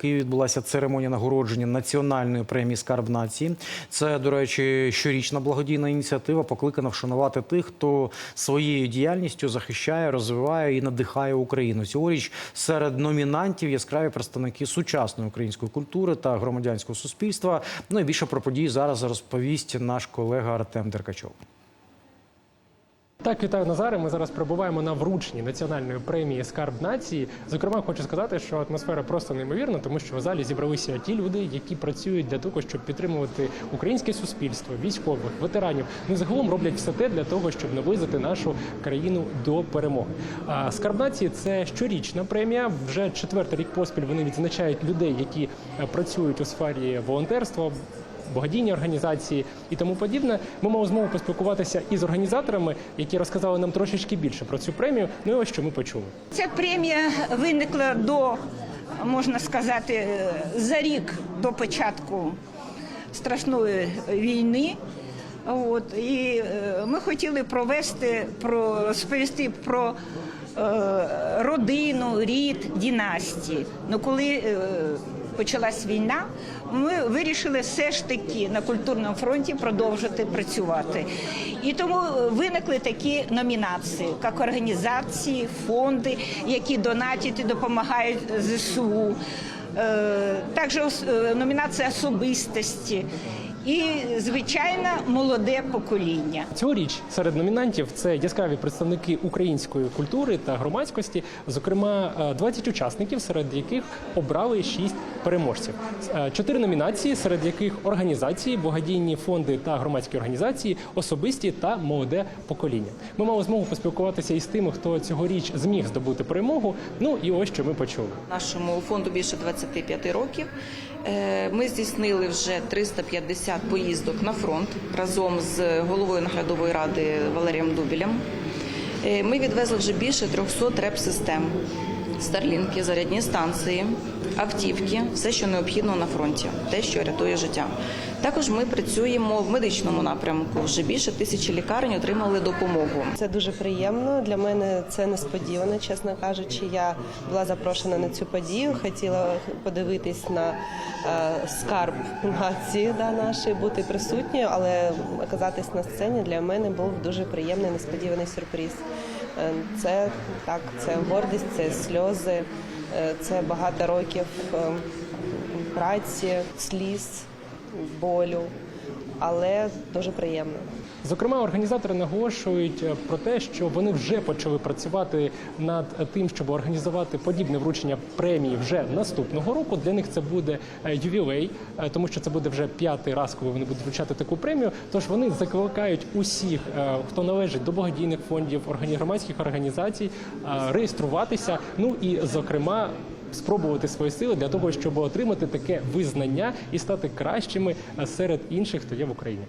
Києві відбулася церемонія нагородження національної премії Скарб нації. Це, до речі, щорічна благодійна ініціатива, покликана вшанувати тих, хто своєю діяльністю захищає, розвиває і надихає Україну. Цьогоріч серед номінантів яскраві представники сучасної української культури та громадянського суспільства. Ну і більше про події зараз розповість наш колега Артем Деркачов. Так, вітаю Назаре. Ми зараз перебуваємо на врученні національної премії Скарб нації. Зокрема, хочу сказати, що атмосфера просто неймовірна, тому що в залі зібралися ті люди, які працюють для того, щоб підтримувати українське суспільство, військових, ветеранів. Ну загалом роблять все те для того, щоб наблизити нашу країну до перемоги. Скарб нації це щорічна премія. Вже четвертий рік поспіль вони відзначають людей, які е, працюють у сфері волонтерства благодійні організації і тому подібне. Ми мали змогу поспілкуватися із організаторами, які розказали нам трошечки більше про цю премію. Ну і ось що ми почули. Ця премія виникла до, можна сказати, за рік до початку страшної війни. От, і е, ми хотіли провести, про, розповісти про е, родину, рід, дінастії. Ну, коли е, почалась війна, ми вирішили все ж таки на культурному фронті продовжити працювати. І тому виникли такі номінації, як організації, фонди, які донатять і допомагають ЗСУ. Е, Також е, номінація особистості і, звичайно, молоде покоління. Цьогоріч серед номінантів це яскраві представники української культури та громадськості, зокрема е, 20 учасників, серед яких обрали 6 переможців. Е, Чотири номінації, серед яких організації, благодійні фонди та громадські організації, особисті та молоде покоління. Ми мали змогу поспілкуватися із тими, хто цьогоріч зміг здобути перемогу. Ну і ось що ми почули. Нашому фонду більше 25 років. Е, Ми здійснили вже 350 поїздок на фронт разом з головою наглядової ради Валерієм Дубілем. Е, Ми відвезли вже більше 300 реп-систем, старлінки, зарядні станції, автівки, все, що необхідно на фронті, те, що рятує життя. Також ми працюємо в медичному напрямку. Вже більше тисячі лікарень отримали допомогу. Це дуже приємно. Для мене це несподівано, чесно кажучи. Я була запрошена на цю подію. Хотіла подивитись на е, скарб нації да, нашої, бути присутньою, але оказатись на сцені для мене був дуже приємний несподіваний сюрприз. Е, Це так, це гордість, це сльози, е, це багато років е, праці, сліз, болю, але дуже приємно. Зокрема, організатори наголошують е, про те, що вони вже почали працювати над тим, щоб організувати подібне вручення премії вже наступного року. Для них це буде е, ювілей, е, тому що це буде вже п'ятий раз, коли вони будуть вручати таку премію. Тож вони закликають усіх, хто належить до благодійних фондів, громадських організацій, реєструватися. Ну і зокрема. Спробувати свої сили для того, щоб отримати таке визнання і стати кращими серед інших, хто є в Україні.